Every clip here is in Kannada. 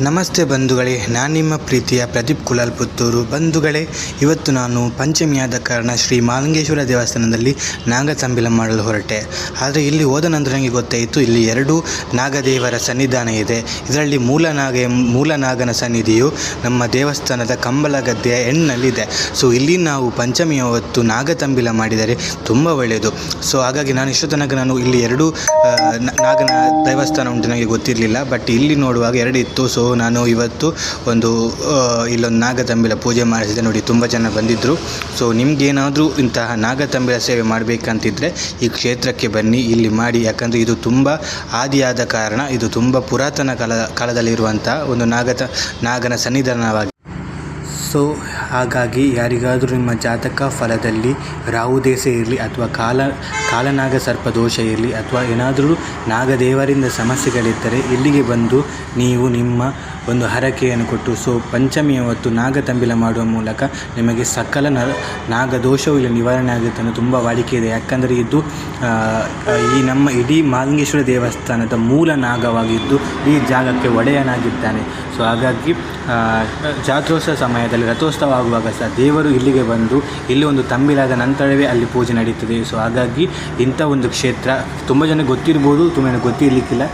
ನಮಸ್ತೆ ಬಂಧುಗಳೇ, ನಾನು ನಿಮ್ಮ ಪ್ರೀತಿಯ ಪ್ರದೀಪ್ ಕುಲಾಲ್ ಪುತ್ತೂರು ಬಂಧುಗಳೇ, ಇವತ್ತು ನಾನು ಪಂಚಮಿಯಾದ ಕಾರಣ ಶ್ರೀ ಮಾಲಿಂಗೇಶ್ವರ ದೇವಸ್ಥಾನದಲ್ಲಿ ನಾಗತಂಬಿಲ ಮಾಡಲು ಹೊರಟೆ. ಆದರೆ ಇಲ್ಲಿ ಹೋದ ನಂತರ ನನಗೆ ಗೊತ್ತಾಯಿತು, ಇಲ್ಲಿ ಎರಡು ನಾಗದೇವರ ಸನ್ನಿಧಾನ ಇದೆ. ಇದರಲ್ಲಿ ಮೂಲ ನಾಗ ಮೂಲ ನಾಗನ ಸನ್ನಿಧಿಯು ನಮ್ಮ ದೇವಸ್ಥಾನದ ಕಂಬಲ ಗದ್ದೆಯ ಎಣ್ಣಲ್ಲಿದೆ ಸೊ ಇಲ್ಲಿ ನಾವು ಪಂಚಮಿಯ ಹೊತ್ತು ನಾಗತಂಬಿಲ ಮಾಡಿದರೆ ತುಂಬ ಒಳ್ಳೆಯದು. ಸೊ ಹಾಗಾಗಿ ನಾನು ಇಷ್ಟು ತನಕ ನಾನು ಇಲ್ಲಿ ಎರಡು ನಾಗನ ದೇವಸ್ಥಾನ ಉಂಟು ನನಗೆ ಗೊತ್ತಿರಲಿಲ್ಲ. ಬಟ್ ಇಲ್ಲಿ ನೋಡುವಾಗ ಎರಡು ಇತ್ತು. ಸೊ ನಾನು ಇವತ್ತು ಒಂದು ಇಲ್ಲೊಂದು ನಾಗತಂಬಿಲ ಪೂಜೆ ಮಾಡಿಸಿದೆ ನೋಡಿ, ತುಂಬ ಜನ ಬಂದಿದ್ದರು ಸೊ ನಿಮಗೇನಾದರೂ ಇಂತಹ ನಾಗತಂಬಿಲ ಸೇವೆ ಮಾಡಬೇಕಂತಿದ್ದರೆ ಈ ಕ್ಷೇತ್ರಕ್ಕೆ ಬನ್ನಿ, ಇಲ್ಲಿ ಮಾಡಿ. ಯಾಕಂದರೆ ಇದು ತುಂಬ ಆದಿಯಾದ ಕಾರಣ, ಇದು ತುಂಬ ಪುರಾತನ ಕಾಲ ಕಾಲದಲ್ಲಿರುವಂಥ ಒಂದು ನಾಗತ, ನಾಗನ ಸನ್ನಿಧಾನವಾಗಿದೆ. ಸೊ ಹಾಗಾಗಿ ಯಾರಿಗಾದರೂ ನಿಮ್ಮ ಜಾತಕ ಫಲದಲ್ಲಿ ರಾಹುದೇಸೆ ಇರಲಿ ಅಥವಾ ಕಾಲ ಕಾಲನಾಗ ಸರ್ಪ ದೋಷ ಇರಲಿ ಅಥವಾ ಏನಾದರೂ ನಾಗದೇವರಿಂದ ಸಮಸ್ಯೆಗಳಿದ್ದರೆ ಇಲ್ಲಿಗೆ ಬಂದು ನೀವು ನಿಮ್ಮ ಒಂದು ಹರಕೆಯನ್ನು ಕೊಟ್ಟು, ಸೊ ಪಂಚಮಿಯ ಹೊತ್ತು ನಾಗತಂಬಿಲ ಮಾಡುವ ಮೂಲಕ ನಿಮಗೆ ಸಕಲ ನ, ನಾಗದೋಷವು ಇಲ್ಲಿ ನಿವಾರಣೆ ಆಗುತ್ತೆ ಅನ್ನೋ ತುಂಬ ವಾಡಿಕೆ ಇದೆ. ಯಾಕಂದರೆ ಇದು ಈ ನಮ್ಮ ಇಡೀ ಮಾಲಿಂಗೇಶ್ವರ ದೇವಸ್ಥಾನದ ಮೂಲ ನಾಗವಾಗಿದ್ದು ಈ ಜಾಗಕ್ಕೆ ಒಡೆಯನಾಗಿದ್ದಾನೆ. ಸೊ ಹಾಗಾಗಿ ಜಾತ್ರೋತ್ಸವ ಸಮಯದಲ್ಲಿ ರಥೋತ್ಸವ ಆಗುವಾಗ ಸಹ ದೇವರು ಇಲ್ಲಿಗೆ ಬಂದು ಇಲ್ಲಿ ಒಂದು ತಂಬಿಲಾದ ನಂತರವೇ ಅಲ್ಲಿ ಪೂಜೆ ನಡೀತದೆ. ಸೊ ಹಾಗಾಗಿ ಇಂಥ ಒಂದು ಕ್ಷೇತ್ರ ತುಂಬ ಜನ ಗೊತ್ತಿರ್ಬೋದು, ತುಂಬ ಜನ ಗೊತ್ತಿರಲಿಕ್ಕಿಲ್ಲ.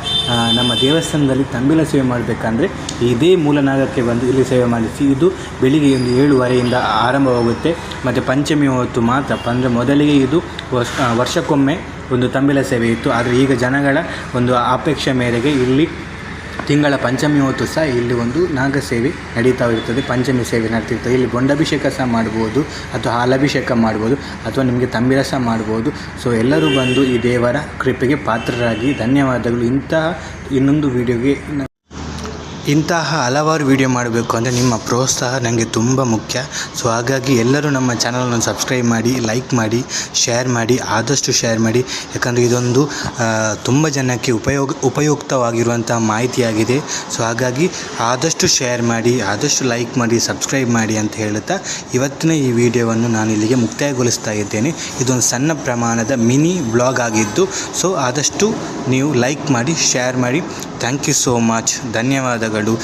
ನಮ್ಮ ದೇವಸ್ಥಾನದಲ್ಲಿ ತಂಬಿಲ ಸೇವೆ ಮಾಡಬೇಕಂದ್ರೆ ಇದೇ ಮೂಲನಾಗಕ್ಕೆ ಬಂದು ಇಲ್ಲಿ ಸೇವೆ ಮಾಡಿಸಿ, ಇದು ಬೆಳಿಗ್ಗೆ ಒಂದು ಏಳುವರೆಯಿಂದ ಆರಂಭವಾಗುತ್ತೆ. ಮತ್ತು ಪಂಚಮಿ ಹೊತ್ತು ಮಾತ್ರ, ಅಂದರೆ ಮೊದಲಿಗೆ ಇದು ವರ್ಷ ವರ್ಷಕ್ಕೊಮ್ಮೆ ಒಂದು ತಂಬಿಲ ಸೇವೆ ಇತ್ತು. ಆದರೆ ಈಗ ಜನಗಳ ಒಂದು ಅಪೇಕ್ಷೆ ಮೇರೆಗೆ ಇಲ್ಲಿ ತಿಂಗಳ ಪಂಚಮಿ ಹೊತ್ತು ಸಹ ಇಲ್ಲಿ ಒಂದು ನಾಗ ಸೇವೆ ನಡೀತಾ ಇರ್ತದೆ. ಪಂಚಮಿ ಸೇವೆ ನಡೀತಿರ್ತದೆ ಇಲ್ಲಿ ಬೊಂಡಾಭಿಷೇಕ ಸಹ ಮಾಡ್ಬೋದು, ಅಥವಾ ಹಾಲಭಿಷೇಕ ಮಾಡ್ಬೋದು, ಅಥವಾ ನಿಮಗೆ ತಂಬಿರಸ ಮಾಡ್ಬೋದು. ಸೊ ಎಲ್ಲರೂ ಬಂದು ಈ ದೇವರ ಕೃಪೆಗೆ ಪಾತ್ರರಾಗಿ ಧನ್ಯವಾದಗಳು. ಇಂತಹ ಇನ್ನೊಂದು ವಿಡಿಯೋಗೆ ಇಂತಹ ಹಲವಾರು ವಿಡಿಯೋ ಮಾಡಬೇಕು ಅಂದರೆ ನಿಮ್ಮ ಪ್ರೋತ್ಸಾಹ ನನಗೆ ತುಂಬ ಮುಖ್ಯ. ಸೊ ಹಾಗಾಗಿ ಎಲ್ಲರೂ ನಮ್ಮ ಚಾನಲನ್ನು ಸಬ್ಸ್ಕ್ರೈಬ್ ಮಾಡಿ ಲೈಕ್ ಮಾಡಿ ಶೇರ್ ಮಾಡಿ, ಆದಷ್ಟು ಶೇರ್ ಮಾಡಿ. ಯಾಕಂದರೆ ಇದೊಂದು ತುಂಬ ಜನಕ್ಕೆ ಉಪಯೋಗ ಉಪಯುಕ್ತವಾಗಿರುವಂತಹ ಮಾಹಿತಿಯಾಗಿದೆ. ಸೊ ಹಾಗಾಗಿ ಆದಷ್ಟು ಶೇರ್ ಮಾಡಿ, ಆದಷ್ಟು ಲೈಕ್ ಮಾಡಿ ಸಬ್ಸ್ಕ್ರೈಬ್ ಮಾಡಿ ಅಂತ ಹೇಳುತ್ತಾ ಇವತ್ತಿನ ಈ ವಿಡಿಯೋವನ್ನು ನಾನು ಇಲ್ಲಿಗೆ ಮುಕ್ತಾಯಗೊಳಿಸ್ತಾ ಇದ್ದೇನೆ. ಇದೊಂದು ಸಣ್ಣ ಪ್ರಮಾಣದ ಮಿನಿ ಬ್ಲಾಗ್ ಆಗಿದ್ದು ಸೊ ಆದಷ್ಟು ನೀವು ಲೈಕ್ ಮಾಡಿ ಶೇರ್ ಮಾಡಿ. ಥ್ಯಾಂಕ್ ಯು ಸೋ ಮಚ್ ಧನ್ಯವಾದಗಳು. ಗಳು